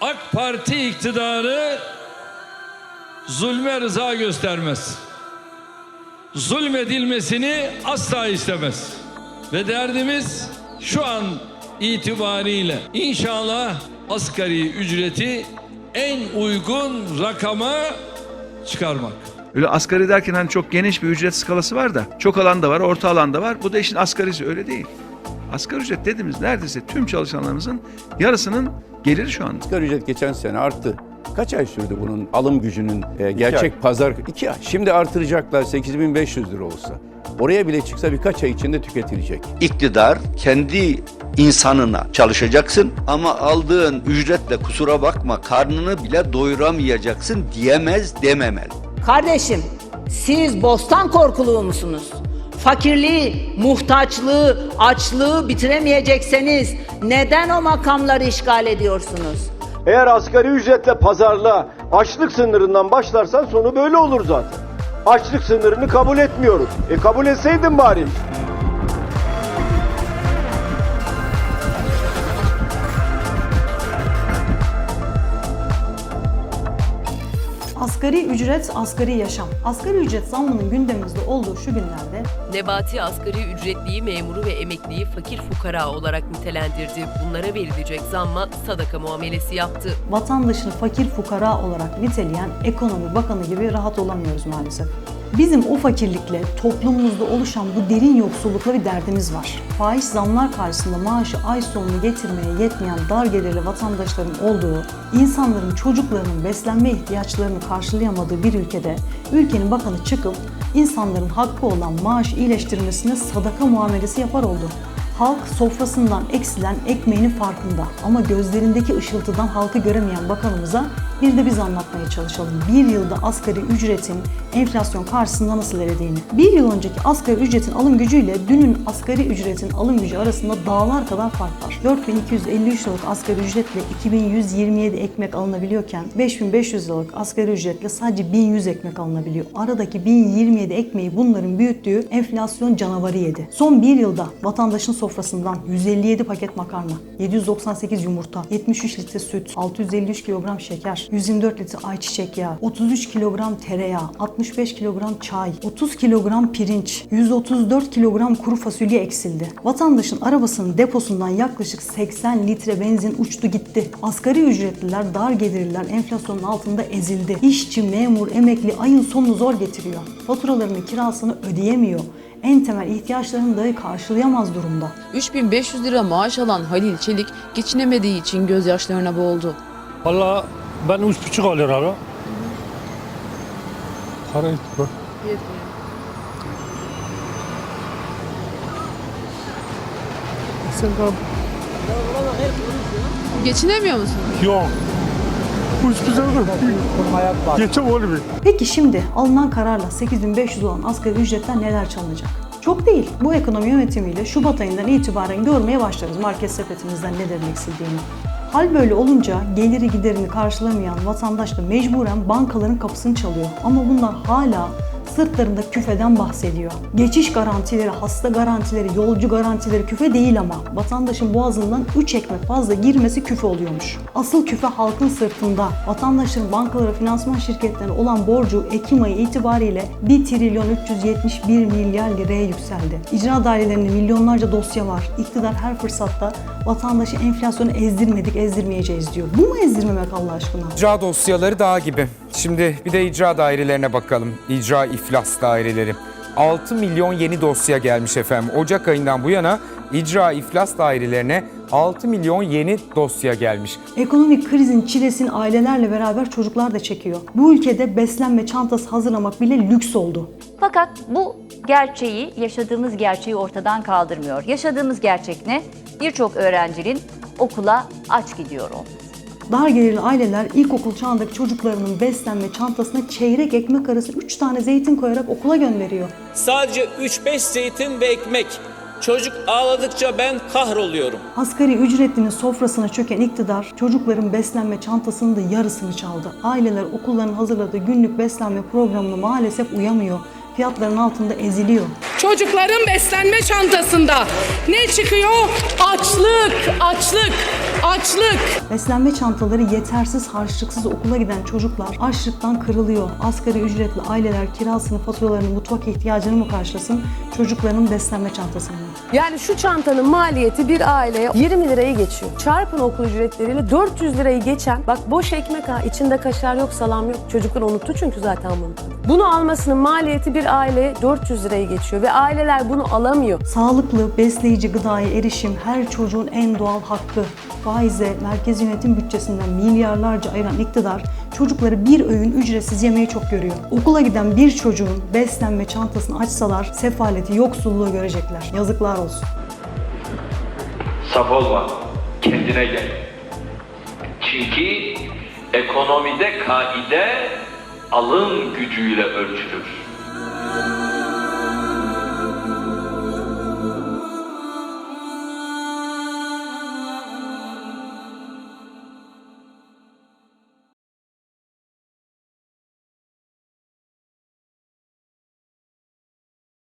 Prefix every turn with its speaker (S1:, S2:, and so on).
S1: AK Parti iktidarı zulme rıza göstermez. Zulmedilmesini asla istemez. Ve derdimiz şu an itibariyle inşallah asgari ücreti en uygun rakama çıkarmak.
S2: Öyle asgari derken hani çok geniş bir ücret skalası var da çok alan da var, orta alan da var. Bu da işin asgarisi öyle değil. Asgari ücret dediğimiz neredeyse tüm çalışanlarımızın yarısının geliri şu anda.
S3: Asgari ücret geçen sene arttı. Kaç ay sürdü bunun alım gücünün e, gerçek
S4: ay.
S3: pazar? iki ay. Şimdi artıracaklar 8500 lira olsa. Oraya bile çıksa birkaç ay içinde tüketilecek.
S5: iktidar kendi insanına çalışacaksın ama aldığın ücretle kusura bakma karnını bile doyuramayacaksın diyemez dememeli.
S6: Kardeşim, siz bostan korkuluğu musunuz? Fakirliği, muhtaçlığı, açlığı bitiremeyecekseniz neden o makamları işgal ediyorsunuz?
S4: Eğer asgari ücretle pazarlığa açlık sınırından başlarsan sonu böyle olur zaten. Açlık sınırını kabul etmiyoruz. E kabul etseydin bari.
S7: Asgari ücret, asgari yaşam. Asgari ücret zammının gündemimizde olduğu şu günlerde
S8: Nebati asgari ücretliyi, memuru ve emekliyi fakir fukara olarak nitelendirdi. Bunlara verilecek zamma sadaka muamelesi yaptı.
S7: vatandaşını fakir fukara olarak niteleyen ekonomi bakanı gibi rahat olamıyoruz maalesef. Bizim o fakirlikle toplumumuzda oluşan bu derin yoksullukla bir derdimiz var. Faiz zamlar karşısında maaşı ay sonunu getirmeye yetmeyen dar gelirli vatandaşların olduğu, insanların çocuklarının beslenme ihtiyaçlarını karşılayamadığı bir ülkede ülkenin bakanı çıkıp insanların hakkı olan maaş iyileştirmesine sadaka muamelesi yapar oldu. Halk sofrasından eksilen ekmeğinin farkında ama gözlerindeki ışıltıdan halkı göremeyen bakanımıza bir de biz anlatmaya çalışalım. Bir yılda asgari ücretin enflasyon karşısında nasıl eridiğini. Bir yıl önceki asgari ücretin alım gücüyle dünün asgari ücretin alım gücü arasında dağlar kadar fark var. 4253 liralık asgari ücretle 2127 ekmek alınabiliyorken 5500 liralık asgari ücretle sadece 1100 ekmek alınabiliyor. Aradaki 1027 ekmeği bunların büyüttüğü enflasyon canavarı yedi. Son bir yılda vatandaşın sofrasından 157 paket makarna, 798 yumurta, 73 litre süt, 653 kilogram şeker, 124 litre ayçiçek yağı, 33 kilogram tereyağı, 65 kilogram çay, 30 kilogram pirinç, 134 kilogram kuru fasulye eksildi. Vatandaşın arabasının deposundan yaklaşık 80 litre benzin uçtu gitti. Asgari ücretliler, dar gelirliler enflasyonun altında ezildi. İşçi, memur, emekli ayın sonunu zor getiriyor. Faturalarını, kirasını ödeyemiyor. En temel ihtiyaçlarını dahi karşılayamaz durumda.
S9: 3500 lira maaş alan Halil Çelik geçinemediği için gözyaşlarına boğuldu.
S10: Valla ben üç buçuk alıyor ara. Para yetmiyor. Sen kal.
S9: Geçinemiyor musun?
S10: Yok. Üç buçuk Geçem oğlum.
S7: Peki şimdi alınan kararla 8500 olan asgari ücretten neler çalınacak? Çok değil. Bu ekonomi yönetimiyle Şubat ayından itibaren görmeye başlarız market sepetimizden nelerin eksildiğini. Hal böyle olunca geliri giderini karşılamayan vatandaş da mecburen bankaların kapısını çalıyor. Ama bunlar hala sırtlarında küfeden bahsediyor. Geçiş garantileri, hasta garantileri, yolcu garantileri küfe değil ama vatandaşın boğazından 3 ekmek fazla girmesi küfe oluyormuş. Asıl küfe halkın sırtında. Vatandaşların bankalara, finansman şirketlerine olan borcu Ekim ayı itibariyle 1 trilyon 371 milyar liraya yükseldi. İcra dairelerinde milyonlarca dosya var. İktidar her fırsatta vatandaşı enflasyonu ezdirmedik, ezdirmeyeceğiz diyor. Bu mu ezdirmemek Allah aşkına?
S11: İcra dosyaları dağ gibi. Şimdi bir de icra dairelerine bakalım. İcra iflas daireleri. 6 milyon yeni dosya gelmiş efendim. Ocak ayından bu yana icra iflas dairelerine 6 milyon yeni dosya gelmiş.
S7: Ekonomik krizin çilesini ailelerle beraber çocuklar da çekiyor. Bu ülkede beslenme çantası hazırlamak bile lüks oldu.
S12: Fakat bu gerçeği, yaşadığımız gerçeği ortadan kaldırmıyor. Yaşadığımız gerçek ne? Birçok öğrencinin okula aç gidiyor olması.
S7: Dar gelirli aileler ilkokul çağındaki çocuklarının beslenme çantasına çeyrek ekmek arası 3 tane zeytin koyarak okula gönderiyor.
S13: Sadece 3-5 zeytin ve ekmek. Çocuk ağladıkça ben kahroluyorum.
S7: Asgari ücretlinin sofrasına çöken iktidar çocukların beslenme çantasının da yarısını çaldı. Aileler okulların hazırladığı günlük beslenme programına maalesef uyamıyor. Fiyatların altında eziliyor.
S9: Çocukların beslenme çantasında ne çıkıyor? Açlık, açlık.
S8: Açlık.
S7: Beslenme çantaları yetersiz, harçlıksız okula giden çocuklar açlıktan kırılıyor. Asgari ücretli aileler kirasını, faturalarını, mutfak ihtiyacını mı karşılasın, çocukların beslenme çantasını mı?
S14: Yani şu çantanın maliyeti bir aileye 20 lirayı geçiyor. Çarpın okul ücretleriyle 400 lirayı geçen, bak boş ekmek ha, içinde kaşar yok, salam yok. Çocuklar unuttu çünkü zaten bunu. Bunu almasının maliyeti bir aileye 400 lirayı geçiyor ve aileler bunu alamıyor.
S7: Sağlıklı, besleyici gıdaya erişim her çocuğun en doğal hakkı. Faize, merkez yönetim bütçesinden milyarlarca ayıran iktidar çocukları bir öğün ücretsiz yemeği çok görüyor. Okula giden bir çocuğun beslenme çantasını açsalar sefaleti, yoksulluğu görecekler. Yazıklar olsun.
S1: Saf olma. Kendine gel. Çünkü ekonomide kaide alım gücüyle ölçülür.